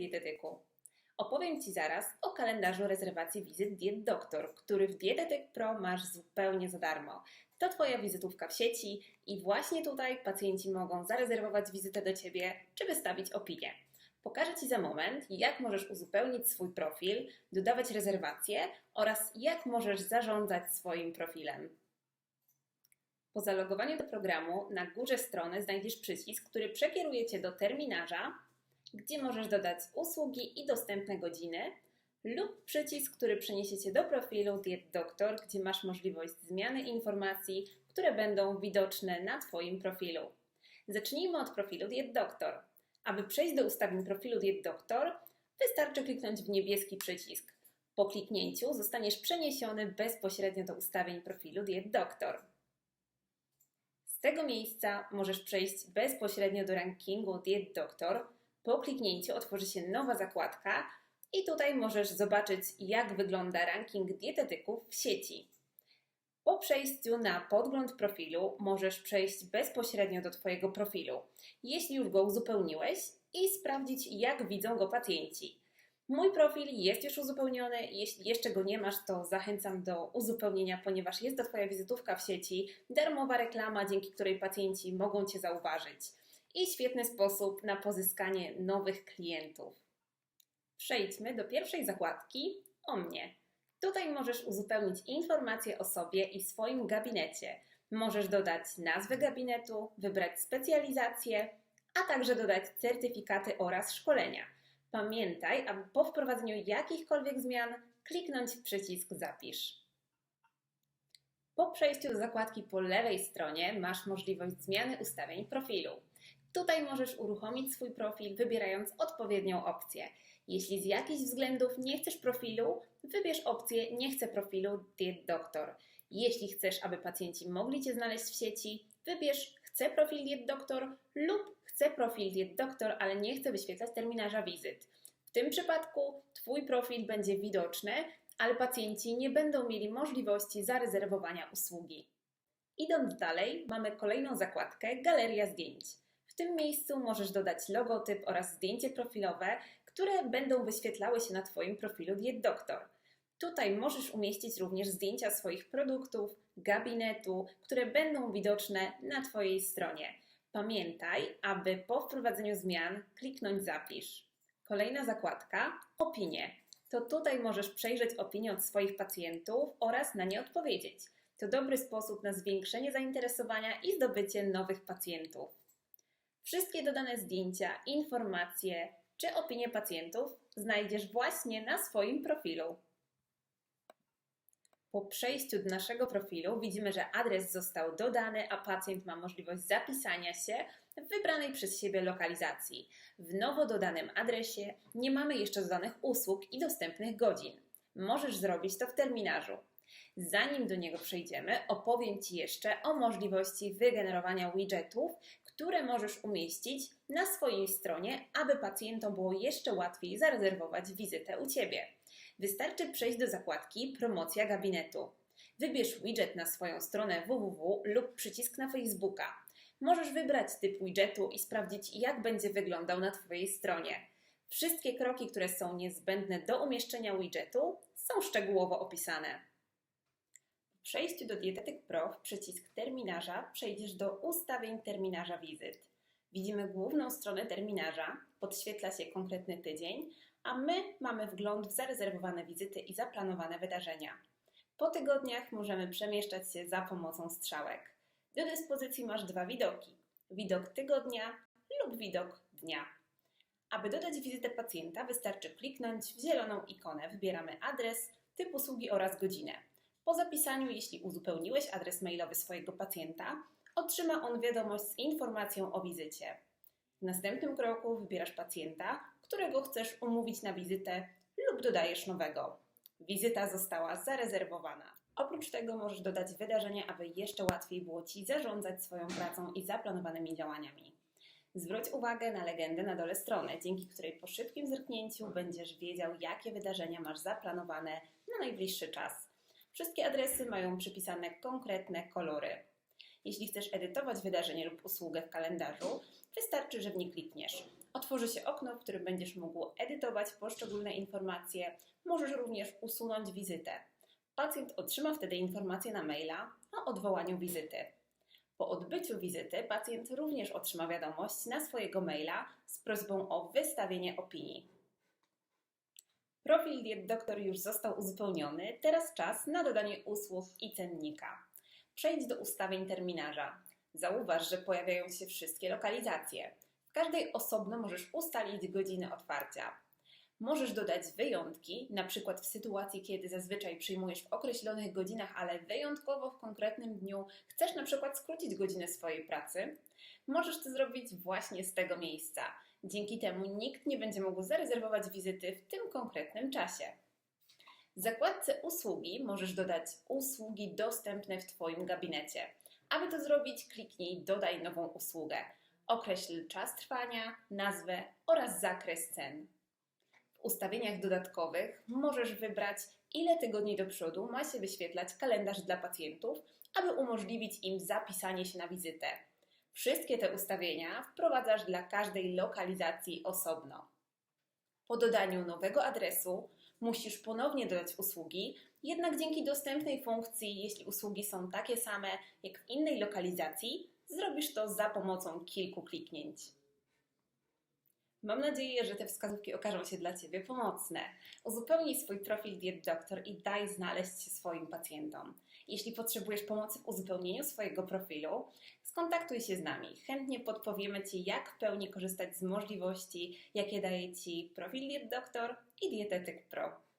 dietetyku. Opowiem Ci zaraz o kalendarzu rezerwacji wizyt Diet Doktor, który w Dietetyk Pro masz zupełnie za darmo. To Twoja wizytówka w sieci i właśnie tutaj pacjenci mogą zarezerwować wizytę do Ciebie czy wystawić opinię. Pokażę Ci za moment, jak możesz uzupełnić swój profil, dodawać rezerwacje oraz jak możesz zarządzać swoim profilem. Po zalogowaniu do programu na górze strony znajdziesz przycisk, który przekieruje Cię do terminarza, gdzie możesz dodać usługi i dostępne godziny, lub przycisk, który przeniesie Cię do profilu Diet Doktor, gdzie masz możliwość zmiany informacji, które będą widoczne na Twoim profilu. Zacznijmy od profilu Diet Doktor. Aby przejść do ustawień profilu Diet Doktor, wystarczy kliknąć w niebieski przycisk. Po kliknięciu zostaniesz przeniesiony bezpośrednio do ustawień profilu Diet Doktor. Z tego miejsca możesz przejść bezpośrednio do rankingu Diet Doktor. Po kliknięciu otworzy się nowa zakładka i tutaj możesz zobaczyć, jak wygląda ranking dietetyków w sieci. Po przejściu na podgląd profilu możesz przejść bezpośrednio do Twojego profilu, jeśli już go uzupełniłeś, i sprawdzić, jak widzą go pacjenci. Mój profil jest już uzupełniony. Jeśli jeszcze go nie masz, to zachęcam do uzupełnienia, ponieważ jest to Twoja wizytówka w sieci, darmowa reklama, dzięki której pacjenci mogą Cię zauważyć i świetny sposób na pozyskanie nowych klientów. Przejdźmy do pierwszej zakładki o mnie. Tutaj możesz uzupełnić informacje o sobie i swoim gabinecie. Możesz dodać nazwę gabinetu, wybrać specjalizację, a także dodać certyfikaty oraz szkolenia. Pamiętaj, aby po wprowadzeniu jakichkolwiek zmian kliknąć w przycisk Zapisz. Po przejściu do zakładki po lewej stronie masz możliwość zmiany ustawień profilu. Tutaj możesz uruchomić swój profil, wybierając odpowiednią opcję. Jeśli z jakichś względów nie chcesz profilu, wybierz opcję Nie chcę profilu Diet Doktor. Jeśli chcesz, aby pacjenci mogli Cię znaleźć w sieci, wybierz Chcę profil Diet Doktor lub Chcę profil Diet Doktor, ale nie chcę wyświetlać terminarza wizyt. W tym przypadku Twój profil będzie widoczny, ale pacjenci nie będą mieli możliwości zarezerwowania usługi. Idąc dalej, mamy kolejną zakładkę Galeria zdjęć. Tym miejscu możesz dodać logotyp oraz zdjęcie profilowe, które będą wyświetlały się na Twoim profilu Diet Doktor. Tutaj możesz umieścić również zdjęcia swoich produktów, gabinetu, które będą widoczne na Twojej stronie. Pamiętaj, aby po wprowadzeniu zmian kliknąć Zapisz. Kolejna zakładka Opinie. To tutaj możesz przejrzeć opinie od swoich pacjentów oraz na nie odpowiedzieć. To dobry sposób na zwiększenie zainteresowania i zdobycie nowych pacjentów. Wszystkie dodane zdjęcia, informacje czy opinie pacjentów znajdziesz właśnie na swoim profilu. Po przejściu do naszego profilu widzimy, że adres został dodany, a pacjent ma możliwość zapisania się w wybranej przez siebie lokalizacji. W nowo dodanym adresie nie mamy jeszcze dodanych usług i dostępnych godzin. Możesz zrobić to w terminarzu. Zanim do niego przejdziemy, opowiem Ci jeszcze o możliwości wygenerowania widgetów, które możesz umieścić na swojej stronie, aby pacjentom było jeszcze łatwiej zarezerwować wizytę u Ciebie. Wystarczy przejść do zakładki Promocja gabinetu. Wybierz widget na swoją stronę www lub przycisk na Facebooka. Możesz wybrać typ widgetu i sprawdzić, jak będzie wyglądał na Twojej stronie. Wszystkie kroki, które są niezbędne do umieszczenia widgetu, są szczegółowo opisane. Po przejściu do Dietetyk Pro w przycisk terminarza przejdziesz do ustawień terminarza wizyt. Widzimy główną stronę terminarza, podświetla się konkretny tydzień, a my mamy wgląd w zarezerwowane wizyty i zaplanowane wydarzenia. Po tygodniach możemy przemieszczać się za pomocą strzałek. Do dyspozycji masz dwa widoki: widok tygodnia lub widok dnia. Aby dodać wizytę pacjenta, wystarczy kliknąć w zieloną ikonę. Wybieramy adres, typ usługi oraz godzinę. Po zapisaniu, jeśli uzupełniłeś adres mailowy swojego pacjenta, otrzyma on wiadomość z informacją o wizycie. W następnym kroku wybierasz pacjenta, którego chcesz umówić na wizytę lub dodajesz nowego. Wizyta została zarezerwowana. Oprócz tego możesz dodać wydarzenia, aby jeszcze łatwiej było Ci zarządzać swoją pracą i zaplanowanymi działaniami. Zwróć uwagę na legendę na dole strony, dzięki której po szybkim zerknięciu będziesz wiedział, jakie wydarzenia masz zaplanowane na najbliższy czas. Wszystkie adresy mają przypisane konkretne kolory. Jeśli chcesz edytować wydarzenie lub usługę w kalendarzu, wystarczy, że w nie klikniesz. otworzy się okno, w którym będziesz mógł edytować poszczególne informacje. Możesz również usunąć wizytę. Pacjent otrzyma wtedy informację na maila o odwołaniu wizyty. Po odbyciu wizyty pacjent również otrzyma wiadomość na swojego maila z prośbą o wystawienie opinii. Profil Diet Doktor już został uzupełniony, teraz czas na dodanie usług i cennika. Przejdź do ustawień terminarza. Zauważ, że pojawiają się wszystkie lokalizacje. W każdej osobno możesz ustalić godziny otwarcia. Możesz dodać wyjątki, na przykład w sytuacji, kiedy zazwyczaj przyjmujesz w określonych godzinach, ale wyjątkowo w konkretnym dniu chcesz na przykład skrócić godzinę swojej pracy. Możesz to zrobić właśnie z tego miejsca. Dzięki temu nikt nie będzie mógł zarezerwować wizyty w tym konkretnym czasie. W zakładce usługi możesz dodać usługi dostępne w Twoim gabinecie. Aby to zrobić, kliknij Dodaj nową usługę. Określ czas trwania, nazwę oraz zakres cen. W ustawieniach dodatkowych możesz wybrać, ile tygodni do przodu ma się wyświetlać kalendarz dla pacjentów, aby umożliwić im zapisanie się na wizytę. Wszystkie te ustawienia wprowadzasz dla każdej lokalizacji osobno. Po dodaniu nowego adresu musisz ponownie dodać usługi, jednak dzięki dostępnej funkcji, jeśli usługi są takie same jak w innej lokalizacji, zrobisz to za pomocą kilku kliknięć. Mam nadzieję, że te wskazówki okażą się dla Ciebie pomocne. Uzupełnij swój profil Diet Doktor i daj znaleźć się swoim pacjentom. Jeśli potrzebujesz pomocy w uzupełnieniu swojego profilu, skontaktuj się z nami. Chętnie podpowiemy Ci, jak pełni korzystać z możliwości, jakie daje Ci profil Diet Doktor i Dietetyk Pro.